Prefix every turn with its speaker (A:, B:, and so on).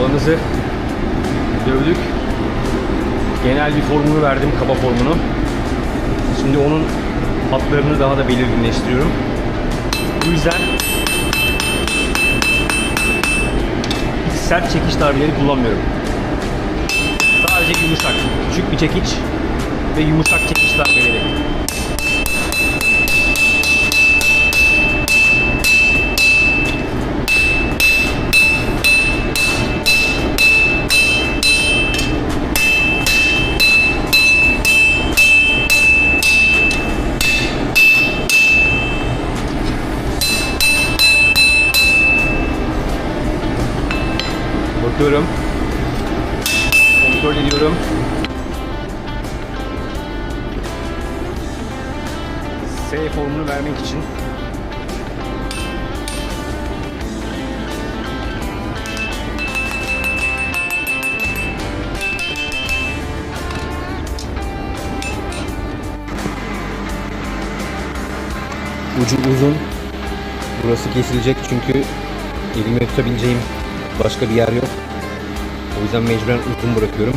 A: Balığımızı dövdük. Genel bir formunu verdim, kaba formunu. Şimdi onun hatlarını daha da belirginleştiriyorum. Bu yüzden sert çekiş darbeleri kullanmıyorum. Sadece yumuşak, küçük bir çekiç ve yumuşak çekiş darbeleri. Bakıyorum. Kontrol ediyorum. S formunu vermek için Ucu uzun. Burası kesilecek çünkü elime tutabileceğim başka bir yer yok. O yüzden mecburen uzun bırakıyorum.